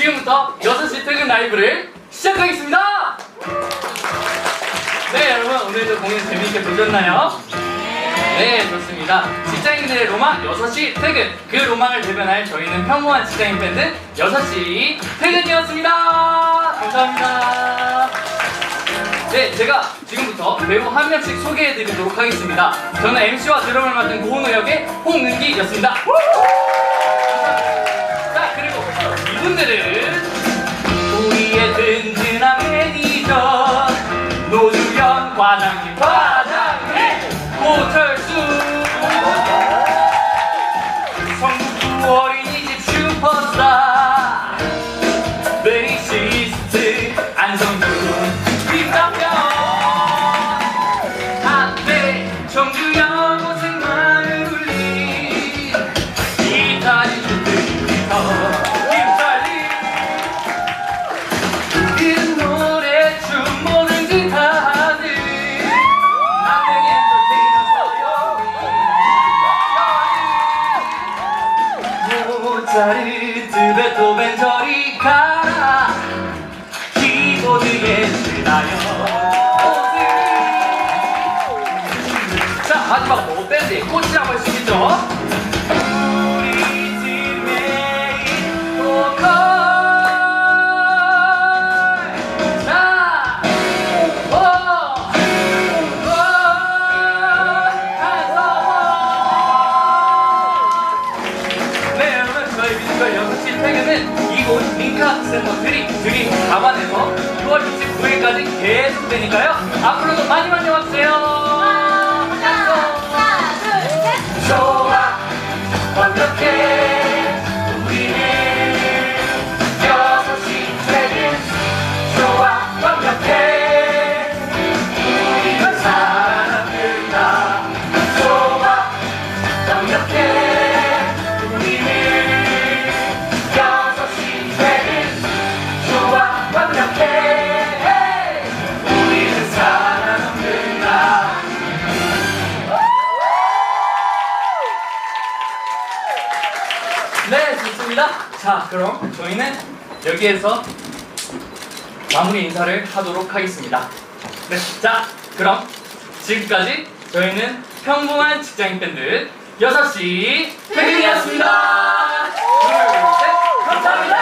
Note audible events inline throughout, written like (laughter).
지금부터 6시 퇴근 라이브를 시작하겠습니다! 네, 여러분, 오늘도 공연 재미있게 보셨나요? 네, 좋습니다. 직장인들의 로망 6시 퇴근. 그 로망을 대변할 저희는 평범한 직장인 밴드 6시 퇴근이었습니다. 감사합니다. 네, 제가 지금부터 배우 한 명씩 소개해드리도록 하겠습니다. 저는 MC와 드럼을 맡은 고은호 역의 홍은기였습니다. 이분들은 우리의 든든한 매니저 노주현 과장님, 과장님, 고철 가요 자 마지막 보고 밴드의 꽃이라고 할 수 있죠? 네, 이곳 링카 학생분들이 들이 담아낸 6월 29일까지 계속 되니까요. 앞으로도 많이 많이 와주세요. 완벽해. 그럼 저희는 여기에서 마무리 인사를 하도록 하겠습니다. 네, 자, 그럼 지금까지 저희는 평범한 직장인 밴드 6시 퇴근이었습니다. 둘, 셋, 감사합니다.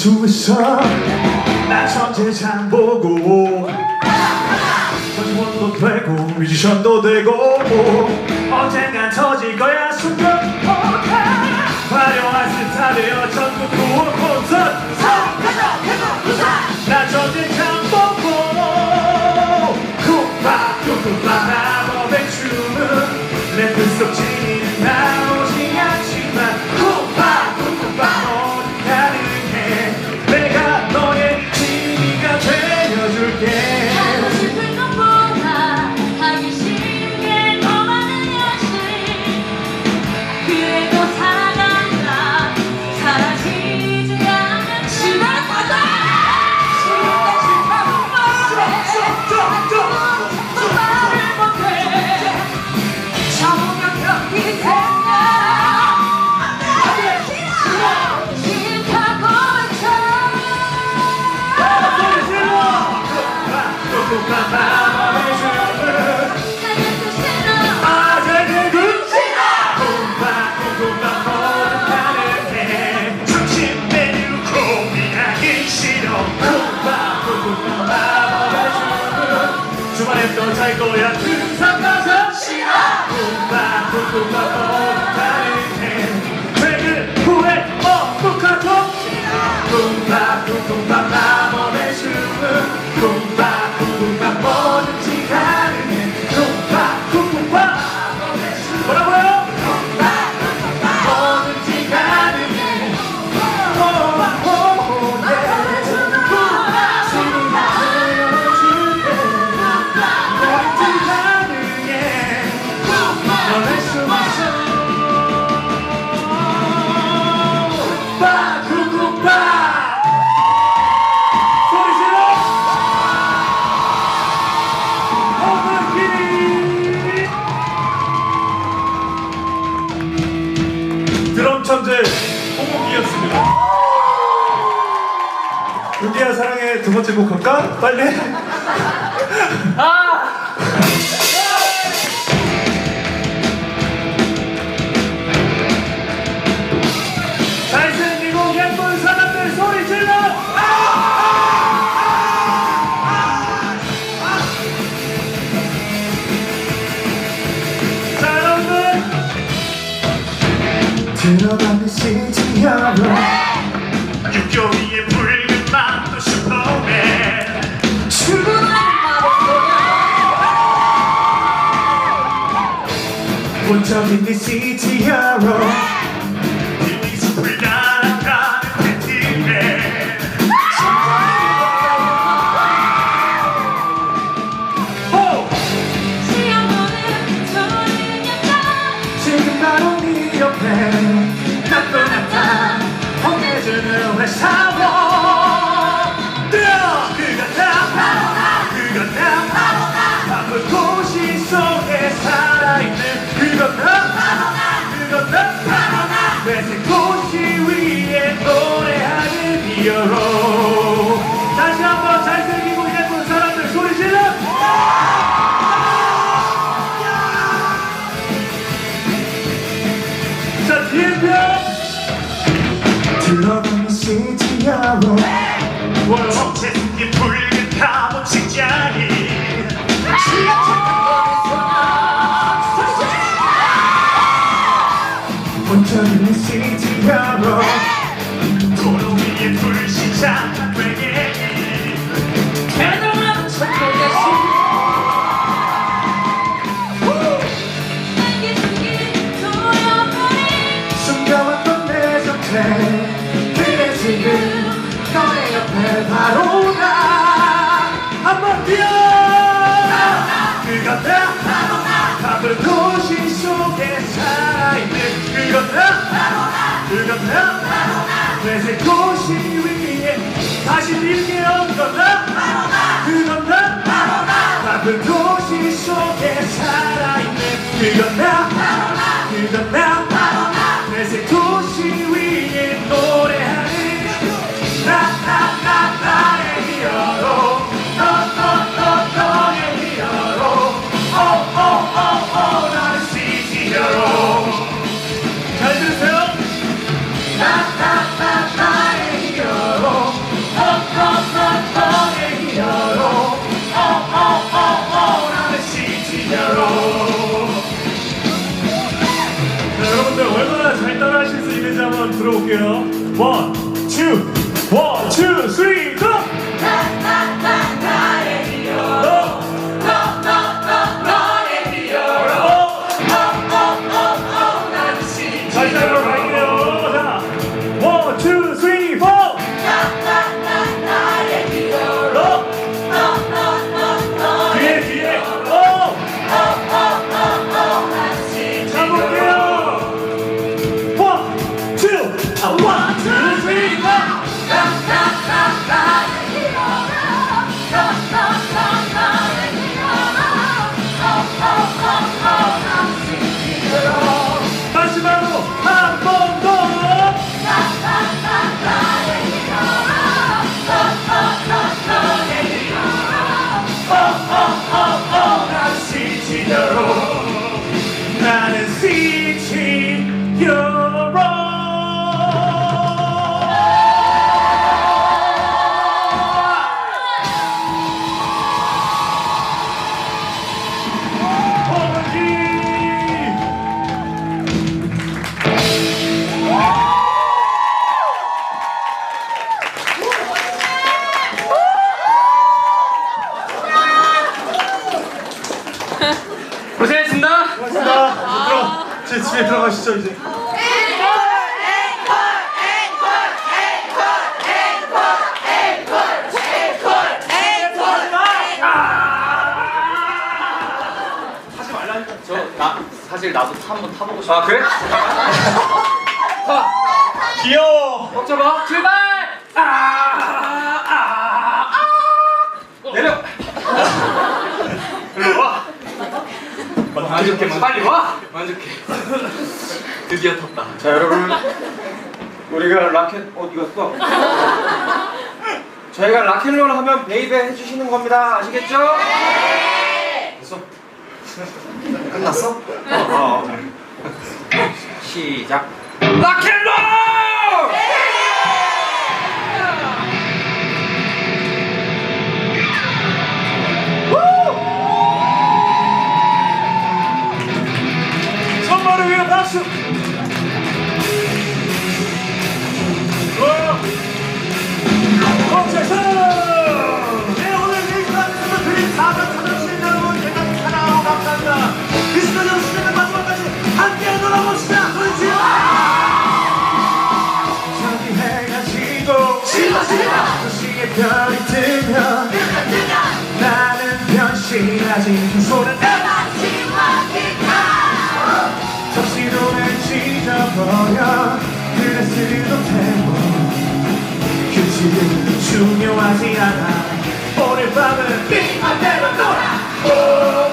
수 있어. 난 천재상 보고. 전문도 되고 뮤지션도 되고. 언젠간 터질 거야 순간 화려한 스타 되어 전국 구호 콘서트. 나 천재 거야. 등산 가서 싫어 꿈만 꿈만 뻗다는 해. 퇴근 후에 어묵하고 싫어 꿈만 꿈만 들고 갈까? 빨리. 아! 잘생기고 예쁜 사람들 소리 질러! 사람들 들어가는 시지 않아 turning this easy arrow Well, I'm testing 이것은 그것은 내제 도시 위에 다시 일게요 이것은 그것은 나쁜 도시 속에 살아있는 그것은 그것은 내제 도시 위에 노래하는 나나나 나의 히어로. 너너너 너의 히어로. 오오오오 나는 시티 히어로. 한번 들어볼게요. 원. 귀여워. 꽉 잡아. 출발. 아, 아, 아, 어. 내려. 일로 와. 아, 만족해, 만족해. 빨리 와. 만족해. 드디어 탔다. 자 여러분, 우리가 라켓 어디 갔어? 저희가 라켓롤 하면 베이베 해주시는 겁니다. 아시겠죠? 됐어. 끝났어? 어, 어. 어. 시작. 라켓롤! worship. 중요하지 않아. 오늘 밤은 네 맘대로 놀아.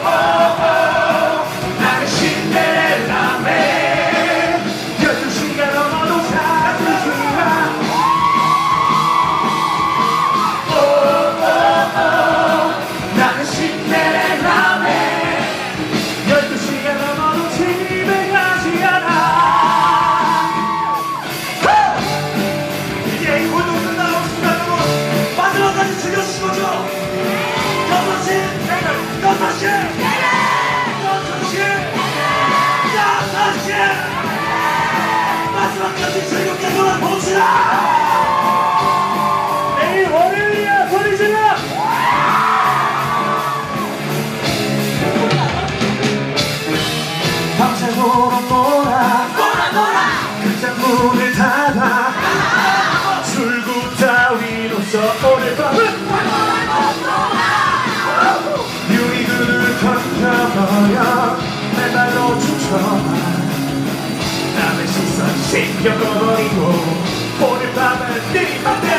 겪어버리고 오늘 밤은 네 맘에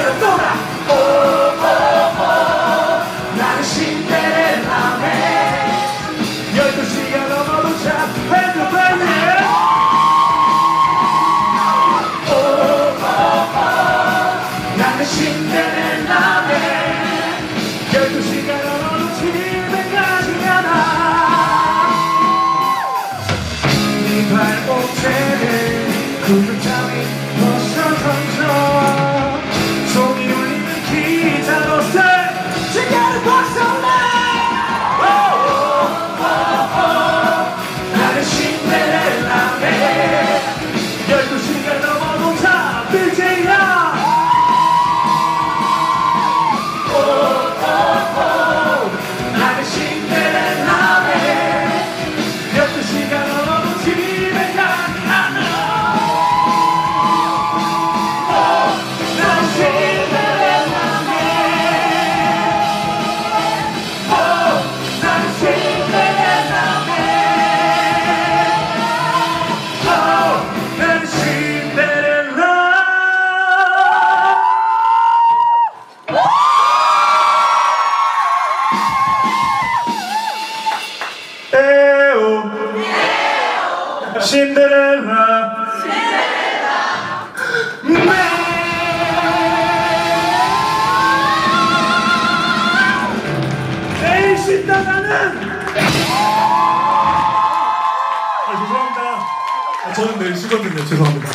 쉬거든요. 죄송합니다.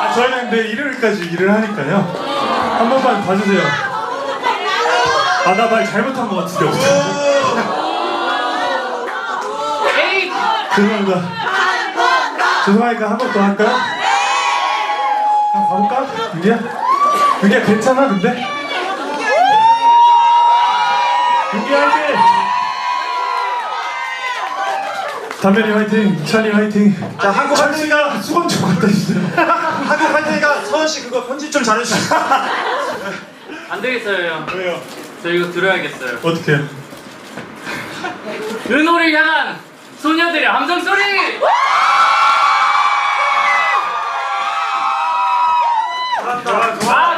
아, 저희는 내일 일요일까지 일을 하니까요. 한 번만 봐주세요. 아, 나 말 잘못한 것 같은데. 에이! 죄송합니다. 죄송하니까 한 번 더 할까요? 한 번 가볼까? 유리야? 유리야, 괜찮아, 근데? 유리야, 화이팅! 담면이 화이팅! 찰리 화이팅! 자, 한국 찰씨가 수건 좀 갖다 주세요. 한국 할 테니까 서원 씨 그거 편집 좀 잘해주세요. (laughs) 안 되겠어요, 형. 왜요? 저 이거 들어야겠어요. 어떻게? (laughs) 은호를 향한 소녀들의 함성 소리! 좋아, 좋아.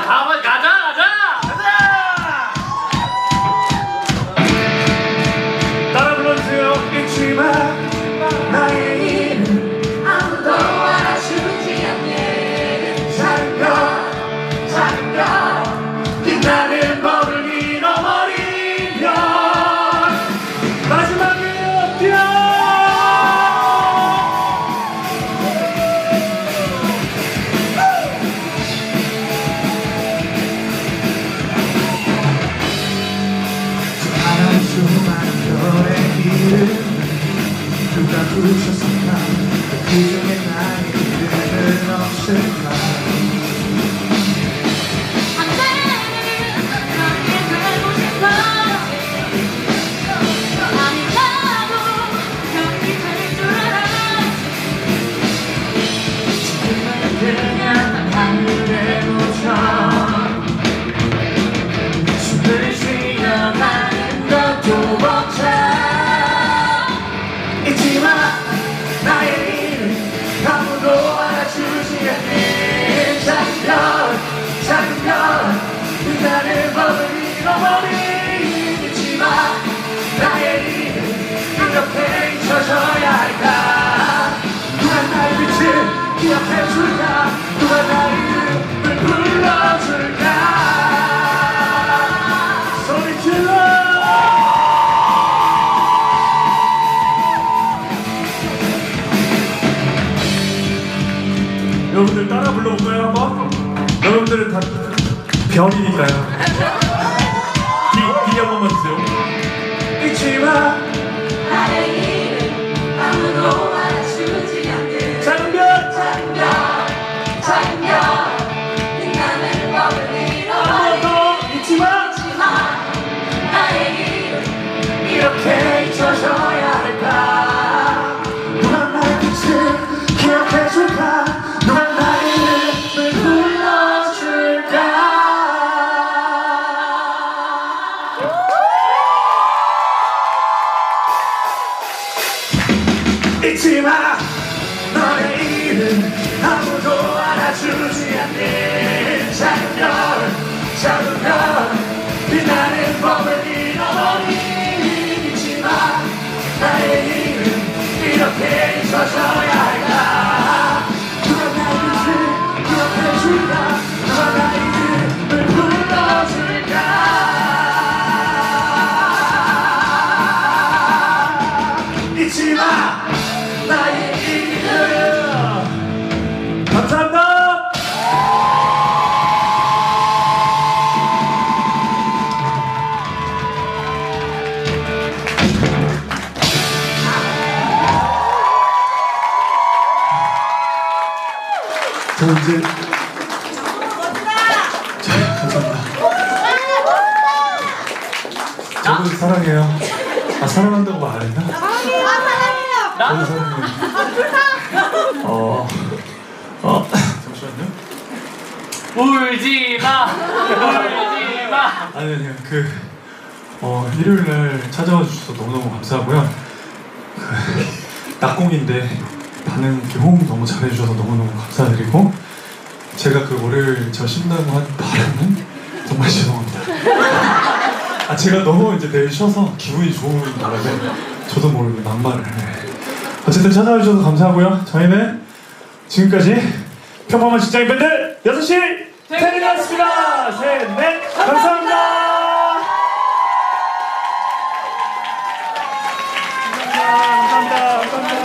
불러볼까요 한번? 여러분들은 다 별이니까요. 비, 비 한번만 주세요. 잊지 마 잊지 마 아니 아니요 그 어, 일요일 날 찾아와 주셔서 너무너무 감사하고요. 그 (laughs) 낙공인데 반응 호응 너무 잘해주셔서 너무너무 감사드리고 제가 그 월요일 저 쉰다고 한 바람은 정말 (laughs) 죄송합니다. 아 제가 너무 이제 내일 쉬어서 기분이 좋은 바람에 저도 모르게 막말을 해. 어쨌든 찾아와 주셔서 감사하고요. 저희는 지금까지 평범한 직장인 밴드 6시 텐이었습니다. 셋 넷. 감사합니다. 감사합니다. 감사합니다